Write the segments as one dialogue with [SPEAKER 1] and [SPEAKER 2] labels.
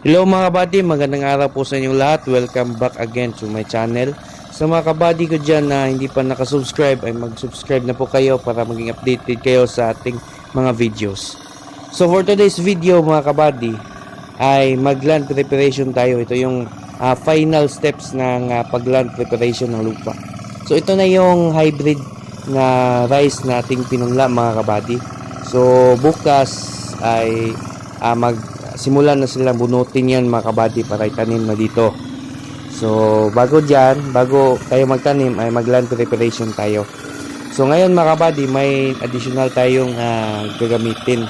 [SPEAKER 1] Hello mga kabady, magandang araw po sa inyong lahat. Welcome back again to my channel. Sa mga kabady ko dyan na hindi pa nakasubscribe ay mag-subscribe na po kayo para maging updated kayo sa ating mga videos. So for today's video mga kabady ay mag-land preparation tayo. Ito yung ah, final steps ng ah, pag-land preparation ng lupa. So ito na yung hybrid na rice nating pinunla mga kabady. So bukas ay ah, mag simulan na silang bunutin yan mga kabady para itanim na dito. So bago dyan, bago tayo magtanim ay mag land preparation tayo. So ngayon mga kabady may additional tayong ah, gagamitin.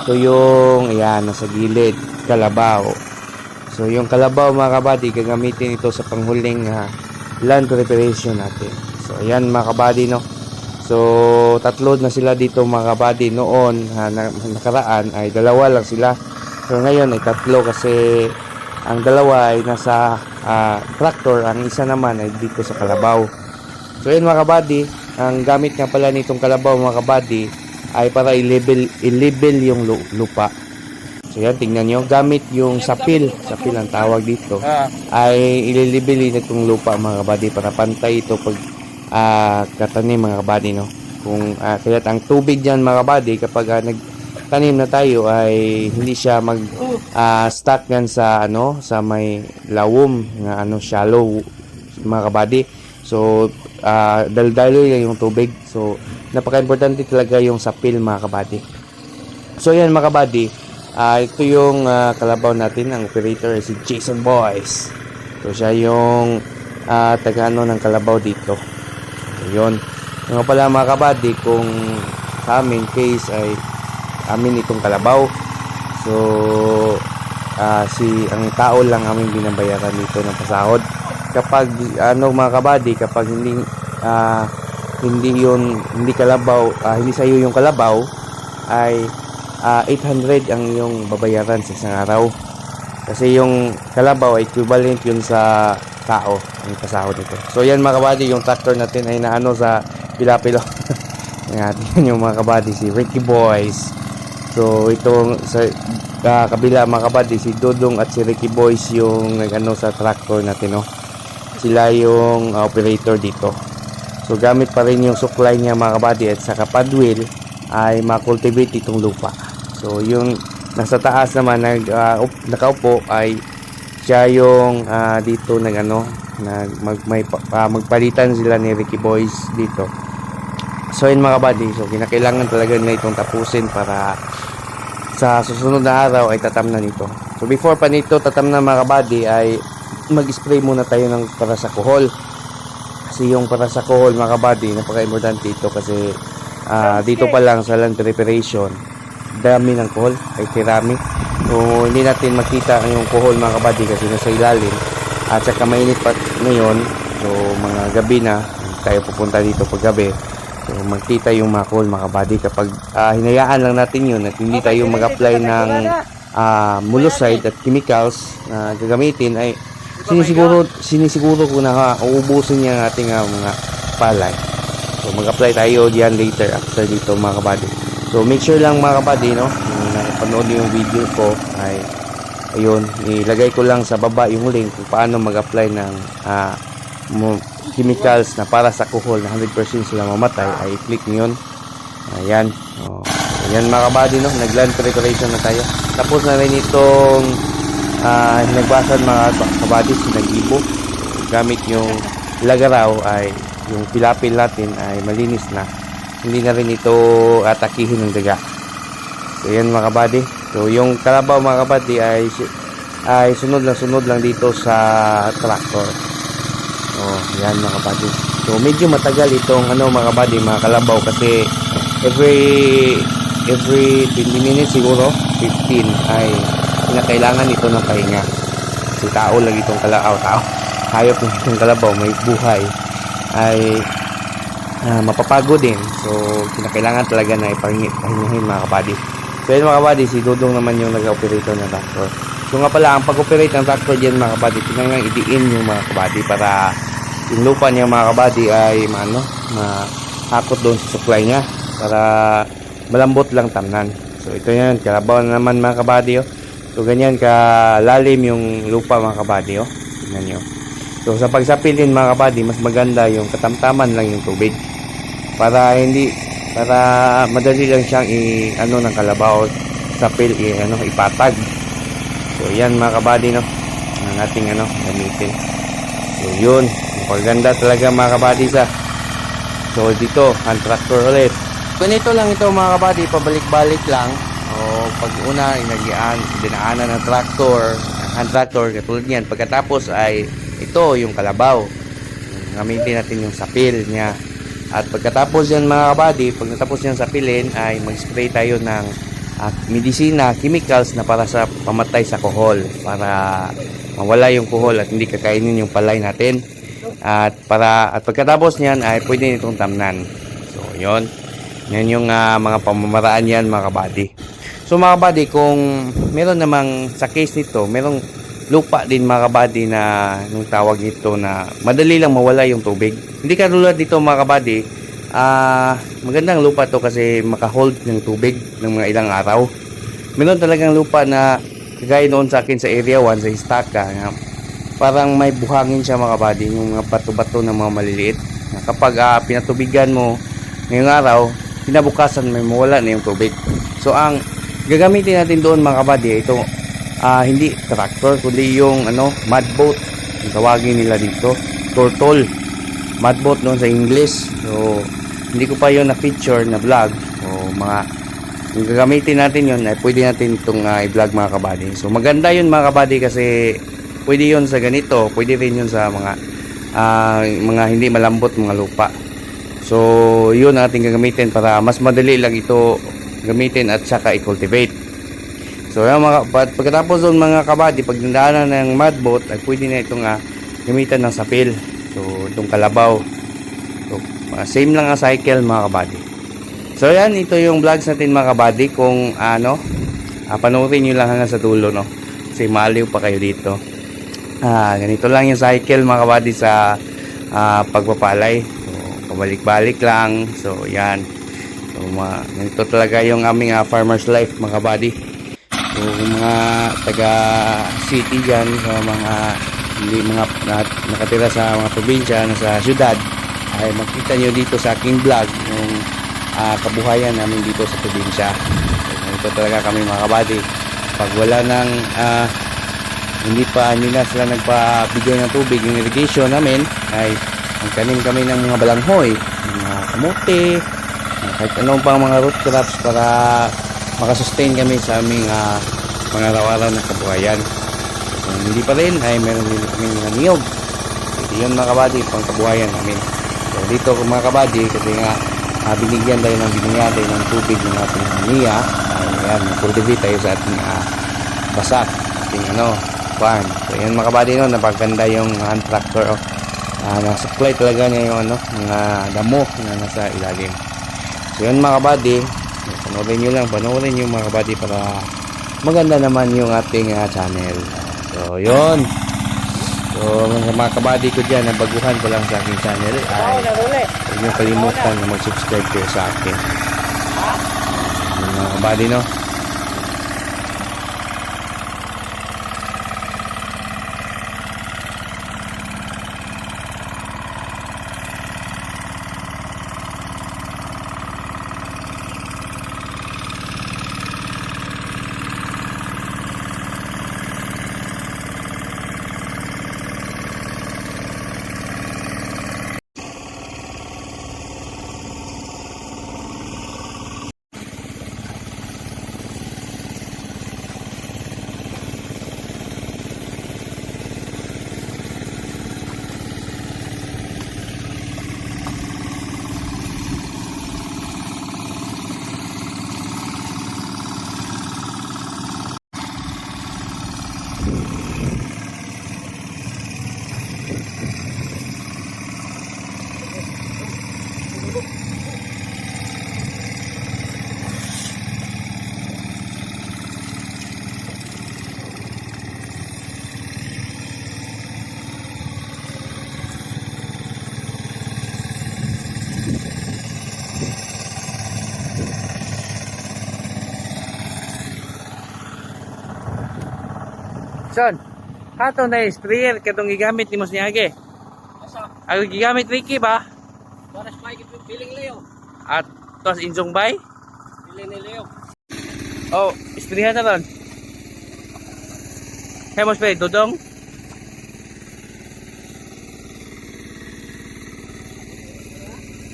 [SPEAKER 1] Ito yung ayan nasa gilid, kalabaw. So yung kalabaw mga kabady gagamitin ito sa panghuling ah, land preparation natin. So ayan mga kabady no. So tatlo na sila dito mga kabady noon ah, na, nakaraan ay dalawa lang sila. So ngayon ay tatlo kasi ang dalawa ay nasa ah, tractor, ang isa naman ay dito sa kalabaw. So yun mga kabady, ang gamit nga pala nitong kalabaw mga kabady ay para i-level, i-level yung lu- lupa. So yan, tingnan nyo, gamit yung sapil, sapil ang tawag dito, ay ililibili nitong lupa mga kabady para pantay ito pag ah, katanim mga kabady no. Kung uh, kaya ang tubig diyan mga kabady kapag ah, nagtanim na tayo ay hindi siya mag ah, stuck yan sa ano sa may lawom nga ano shallow mga kabady. So uh, daldalo yan yung tubig. So napaka-importante talaga yung sapil mga kabady. So yan mga kabady, ah, ito yung ah, kalabaw natin, ang operator si Jason Boys. So siya yung uh, tagano ng kalabaw dito. So yun. Nga pala mga kabady, kung sa amin case ay amin itong kalabaw. So ah, si ang tao lang aming binabayaran dito ng pasahod. Kapag ano mga kabady, kapag hindi ah, hindi yun hindi kalabaw, ah, hindi sa iyo yung kalabaw ay ah, 800 ang yung babayaran sa isang araw. Kasi yung kalabaw ay equivalent yun sa tao ang pasahod nito. So yan mga kabady, yung tractor natin ay naano sa Pilapilo. Yan yung mga kabady, si Ricky Boys. So itong sa ah, kabila mga kabady, si Dodong at si Ricky Boys yung nagano sa tractor natin no. Sila yung ah, operator dito. So gamit pa rin yung supply niya mga kabady at sa kapad wheel ay makultivate itong lupa. So yung nasa taas naman nag ah, up- nakaupo ay siya yung ah, dito nag ano nag mag, may, ah, magpalitan sila ni Ricky Boys dito. So yun mga kabady, so kinakailangan talaga nila itong tapusin para sa susunod na araw ay tatam na nito. So before pa nito tatam na mga kabady ay mag-spray muna tayo ng para sa kuhol. Kasi yung para sa kuhol mga kabady, napaka-importante ito kasi ah, dito pa lang sa land preparation, dami ng kuhol, ay tirami. So hindi natin makita yung kuhol mga kabady kasi nasa ilalim. At saka mainit pa ngayon, so mga gabi na, tayo pupunta dito pag gabi. So magkita yung mga kuhol mga kabady kapag ah, hinayaan lang natin yun at hindi tayo mag-apply ng ah, muluside at chemicals na gagamitin ay sinisiguro sinisiguro ko na ha, uubusin niya ang ating ah, mga palay. So mag-apply tayo diyan later after dito mga kabady. So make sure lang mga kabady no, kung napanood niyo yung video ko ay ayun, ilagay ko lang sa baba yung link kung paano mag-apply ng ah, mo- chemicals na para sa kuhol na 100% sila mamatay ay i-click niyo yun. Ayan. Oh. Ayan mga kabady no, nag-land preparation na tayo. Tapos na rin itong ah nagbasan mga kabady si nag-ibo. Gamit yung lagaraw ay yung pilapil natin ay malinis na. Hindi na rin ito atakihin ng daga. So yan mga kabady. So yung kalabaw mga kabady ay ay sunod na sunod lang dito sa tractor. Oh, yan mga kabady. So medyo matagal itong ano mga kabady, mga kalabaw kasi every every 20 minutes siguro, 15 ay kinakailangan ito ng pahinga. Si tao lang itong kalabaw, tao. Hayop lang itong kalabaw, may buhay ay ah, mapapagod din. So kinakailangan talaga na ipahingi- pahingahin mga kabady. So yun mga kabady, si Dudong naman yung nag-operator ng tractor. So nga pala, ang pag-operate ng tractor dyan mga kabady, kailangan idiin yung mga kabady para yung lupa niya mga kabady ay maano, mahakot doon sa supply niya para malambot lang tamnan. So ito yan, kalabaw na naman mga kabady oh. So ganyan kalalim yung lupa mga kabady oh. Tingnan nyo. So sa pagsapil din mga kabady, mas maganda yung katamtaman lang yung tubig. Para hindi para madali lang siyang i ano ng kalabaw sapil i ano ipatag. So yan mga kabady no. Ang ating ano gamitin. So yun, maganda talaga mga kabady sa. So dito, hand tractor ulit. Ganito lang ito mga kabady, pabalik-balik lang. O pag una, inagian, dinaanan ng tractor, hand tractor, katulad niyan. Pagkatapos ay ito, yung kalabaw. Gamitin natin yung sapil niya. At pagkatapos yan mga kabady, pag natapos yan sapilin, ay mag-spray tayo ng ah, medisina, chemicals na para sa pamatay sa kohol. Para mawala yung kohol at hindi kakainin yung palay natin. At para at pagkatapos niyan ay pwede nitong tamnan. So, 'yon. Yan yung ah, mga pamamaraan yan mga kabady. So mga kabady, kung meron namang sa case nito, merong lupa din mga kabady na nung tawag nito na madali lang mawala yung tubig. Hindi katulad dito mga kabady, ah magandang lupa to kasi makahold ng tubig ng mga ilang araw. Meron talagang lupa na kagaya noon sa akin sa area 1 sa Istaka nga parang may buhangin siya mga kabady, yung mga bato-bato na mga maliliit. Kapag ah, pinatubigan mo ngayong araw, kinabukasan may mawala na yung tubig. So ang gagamitin natin doon mga kabady, ito ah, hindi tractor kundi yung ano, mud boat. Yung tawagin nila dito, turtle. Mud boat noon sa English. So hindi ko pa yon na feature na vlog. So mga yung gagamitin natin yon ay pwede natin itong ah, i-vlog mga kabady. So maganda yun mga kabady kasi pwede yun sa ganito, pwede rin yun sa mga ah, mga hindi malambot mga lupa. So, yun ang ating gagamitin para mas madali lang ito gamitin at saka i-cultivate. So, yung mga, pag- pagkatapos doon mga kabady, pag nandaanan ng mud boat, ay pwede na itong ah, gamitan ng sapil. So, itong kalabaw. So, ah, same lang ang cycle mga kabady. So, yan, ito yung vlogs natin mga kabady. Kung ano, ah, panoorin nyo lang hanggang sa dulo, no? Kasi maliw pa kayo dito. Ah, ganito lang yung cycle mga kabady sa ah, pagpapalay. So, pabalik-balik lang. So, yan. So, ma ganito talaga yung aming ah, farmer's life mga kabady. So, kung mga taga city dyan, sa mga hindi mga na- nakatira sa mga probinsya, sa syudad, ay makita nyo dito sa aking vlog yung ah, kabuhayan namin dito sa probinsya. So, ganito talaga kami mga kabady. Pag wala ng ah, hindi pa hindi na sila nagpabigay ng tubig. Yung irrigation namin ay magtanim kami ng mga balanghoy mga kamote kahit anong pang mga root crops para makasustain kami sa aming ah, mga araw-araw na kabuhayan. Kung hindi pa rin ay meron din kami mga niyog. Ito yun mga kabady pang kabuhayan namin. So dito mga kabady kasi nga ah, binigyan tayo ng binigyan tayo ng tubig ng ating niya. Ay yan cultivate tayo sa ating ah, basak. Ating ano farm so yan mga kabady no napaganda yung hand tractor oh. Ah, nasupply talaga niya yung ano mga damo na nasa ilalim. So yun mga kabady panoorin nyo lang panoorin nyo mga kabady para maganda naman yung ating ah, channel. So yun. So mga, kabady ko dyan na baguhan ko lang sa aking channel ay huwag nyo kalimutan na mag-subscribe kayo sa akin. Yun, mga kabady no Son, hato na sprayer katong gigamit ni Mos Niage. Ako gigamit Ricky ba?
[SPEAKER 2] Para sa piling Leo.
[SPEAKER 1] At tos injong bay?
[SPEAKER 2] Piling ni Leo.
[SPEAKER 1] Oh, sprayer na ron. Hey, mo spray, dudong?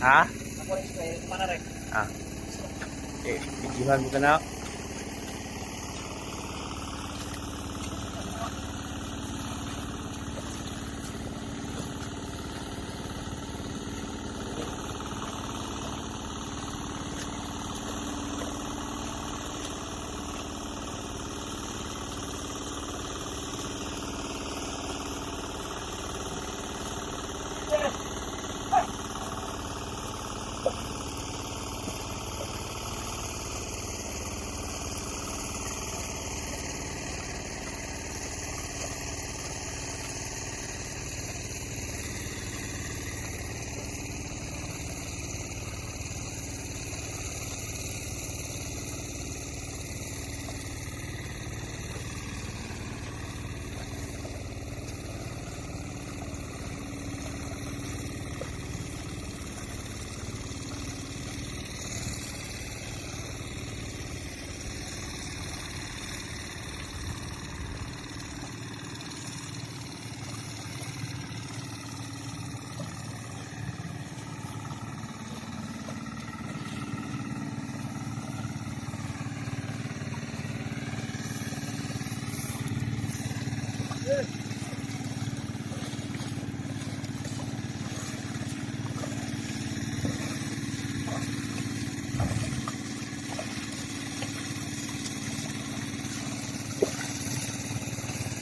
[SPEAKER 1] Ha?
[SPEAKER 2] Ako spray. Para rin.
[SPEAKER 1] Ah. Eh, videohan mo ka na.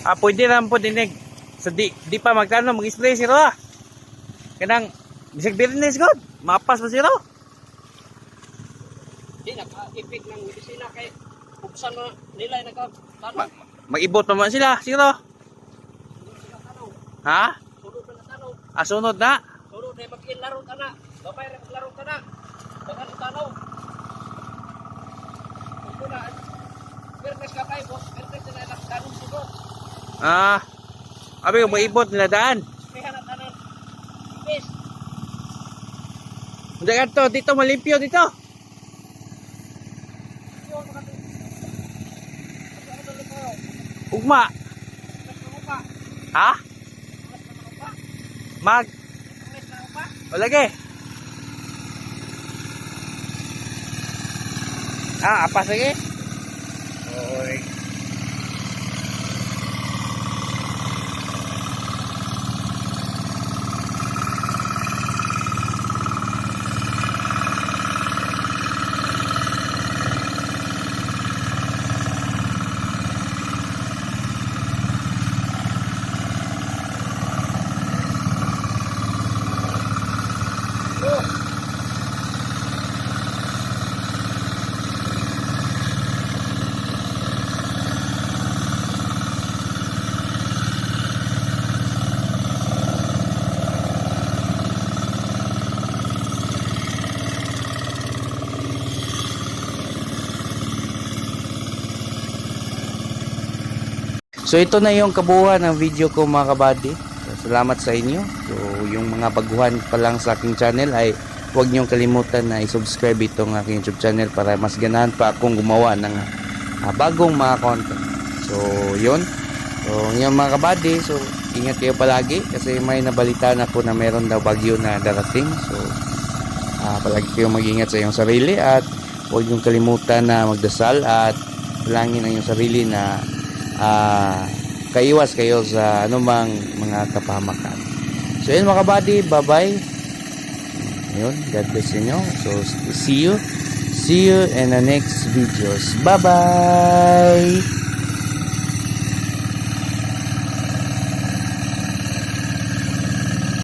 [SPEAKER 1] Ah, pwede lang po dinig. Sa di, di pa magkano, mag-spray siro ah. Kanang, bisag business god. Mapas pa siro.
[SPEAKER 2] Di naka-ipik ng medisina kay buksan na nila nagkatano.
[SPEAKER 1] Ma- Mag-ibot pa man sila, siro. Ha? Ah, sunod na.
[SPEAKER 2] Sunod na mag-inlaro ka na. Babay na maglaro ka na. Bagan tanaw. Perpes ka kayo, boss. Perpes na lang tanong siguro.
[SPEAKER 1] Ah, abi ko daan.
[SPEAKER 2] Kaya na. Ipis.
[SPEAKER 1] Hindi ka to, dito malimpyo dito. Ugma. Ha? Mag. O lagi. Ah, apas lagi. Oy. So ito na yung kabuuan ng video ko mga kabady. Salamat sa inyo. So yung mga baguhan pa lang sa aking channel ay huwag niyong kalimutan na i-subscribe itong aking YouTube channel para mas ganahan pa akong gumawa ng ah, bagong mga content. So yun. So yung mga kabady, so ingat kayo palagi kasi may nabalitaan ako na meron daw bagyo na darating. So ah, palagi kayo mag-ingat sa iyong sarili at huwag niyong kalimutan na magdasal at langin ang iyong sarili na ah kaiwas kayo sa anumang mga kapamakan. So yun mga kabady, bye-bye. Ayun, God bless inyo. So see you. See you in the next videos. Bye-bye!